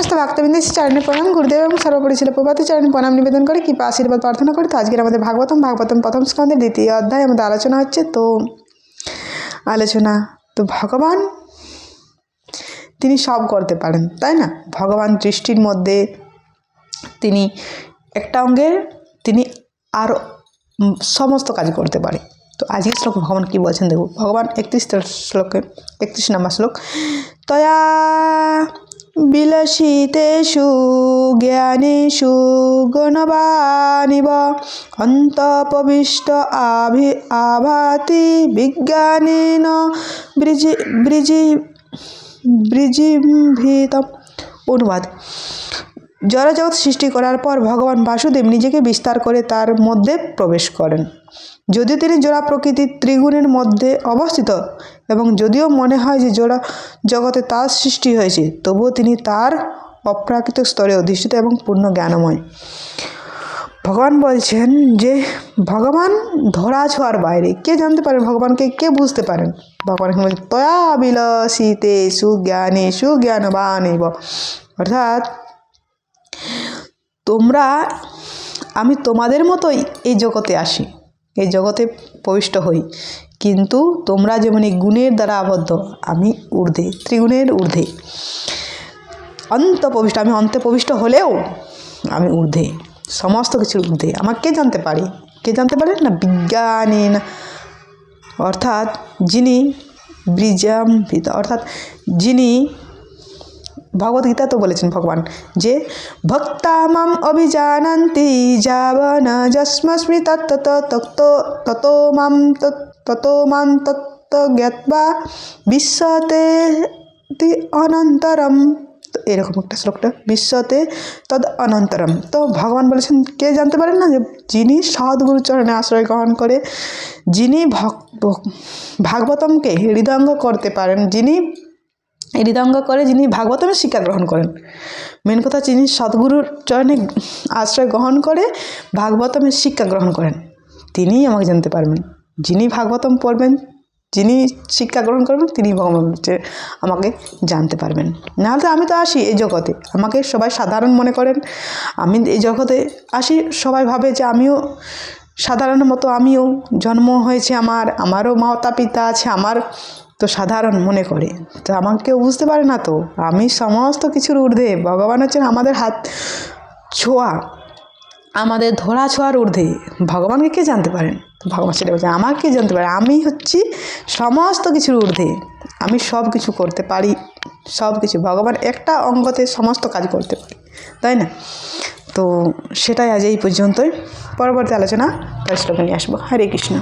সমস্ত ভক্তবৃন্দের চরণে প্রণাম। গুরুদেব এবং সর্বোপরি ছিল প্রভাতী চরণে প্রণাম নিবেদন করে, কৃপা আশীর্বাদ প্রার্থনা করি। তো আজকের আমাদের ভাগবতম ভাগবতম প্রথম স্কন্ধের দ্বিতীয় অধ্যায় আমাদের আলোচনা হচ্ছে তো, আলোচনা তো ভগবান, তিনি সব করতে পারেন, তাই না? ভগবান দৃষ্টির মধ্যে তিনি একটা অঙ্গের, তিনি আরও সমস্ত কাজ করতে পারে। তো আজকের শ্লোক ভগবান কি বলছেন দেখব ভগবান একত্রিশ শ্লোকে, একত্রিশ নম্বর শ্লোক, তয়া বিলাসিতেষু জ্ঞানেষু গণবানিব অন্তপবিষ্ট আভি আভাতি বিজ্ঞানেন ব্রিজি ব্রিজি ব্রিজিম্ভিত অনুবাদ। জড়জগৎ সৃষ্টি করার পর ভগবান বাসুদেব নিজেকে বিস্তার করে তার মধ্যে প্রবেশ করেন। যদিও তিনি জোড়া প্রকৃতির ত্রিগুণের মধ্যে অবস্থিত এবং যদিও মনে হয় যে জোড়া জগতে তার সৃষ্টি হয়েছে, তবুও তিনি তার অপ্রাকৃত স্তরে অধিষ্ঠিত এবং পূর্ণ জ্ঞানময়। ভগবান বলছেন যে, ভগবান ধরা ছোঁয়ার বাইরে। কে জানতে পারেন ভগবানকে? কে বুঝতে পারেন? ভগবান এখানে তয়া বিলাসিতে সুজ্ঞানে সুজ্ঞানবান অর্থাৎ তোমরা, আমি তোমাদের মতোই এই জগতে আসি, এই জগতে প্রবিষ্ট হই। কিন্তু তোমরা যেমন এই গুণের দ্বারা আবদ্ধ, আমি ঊর্ধ্বে, ত্রিগুণের ঊর্ধ্বে। অন্ত প্রবিষ্ট আমি অন্তে প্রবিষ্ট হলেও আমি ঊর্ধ্বে, সমস্ত কিছুর ঊর্ধ্বে। আমার কে জানতে পারে? কে জানতে পারে না? বিজ্ঞানী না অর্থাৎ যিনি বীজাম্বিত অর্থাৎ যিনি ভগবদ্গীতা তো বলেছেন ভগবান, যে ভক্তা মাম অভিজানন্তি যাবন যস্মস্মি তত্ত তত্ত তত মাম তত মাম তত্ত জ্ঞাত্বা বিশ্বতে অনন্তরম। এরকম একটা শ্লোকটা, বিশ্বতে তদ অনন্তরম। তো ভগবান বলেছেন, কে জানতে পারেন না যে যিনি সদ্গুরু চরণে আশ্রয় গ্রহণ করে, যিনি ভক্ত ভাগবতমকে হৃদয়ঙ্গ করতে পারেন, যিনি হৃদয়ঙ্গ করে যিনি ভাগবতমের শিক্ষা গ্রহণ করেন। মেন কথা যিনি সদ্গুরুর চরণে আশ্রয় গ্রহণ করে ভাগবতমের শিক্ষা গ্রহণ করেন, তিনিই আমাকে জানতে পারবেন। যিনি ভাগবতম পড়বেন, যিনি শিক্ষা গ্রহণ করবেন তিনি আমাকে জানতে পারবেন। নাহলে আমি তো আসি এই জগতে, আমাকে সবাই সাধারণ মনে করেন। আমি এই জগতে আসি, সবাই ভাবে যে আমিও সাধারণ মতো, আমিও জন্ম হয়েছে আমার, আমারও মাতা পিতা আছে, আমার তো সাধারণ মনে করে। তো আমাকে কেউ বুঝতে পারে না তো। আমি সমস্ত কিছুর ঊর্ধ্বে, ভগবান হচ্ছেন আমাদের হাত ছোঁয়া, আমাদের ধরা ছোঁয়ার ঊর্ধ্বে। ভগবানকে কে জানতে পারেন? ভগবান সেটা বলছে আমাকে জানতে পারে? আমি হচ্ছি সমস্ত কিছুর ঊর্ধ্বে। আমি সব কিছু করতে পারি, সব কিছু। ভগবান একটা অঙ্গতে সমস্ত কাজ করতে পারি। তাই না? তো সেটাই আজ এই পর্যন্তই। পরবর্তী আলোচনা পরিশ্রমে নিয়ে আসব। হরে কৃষ্ণ।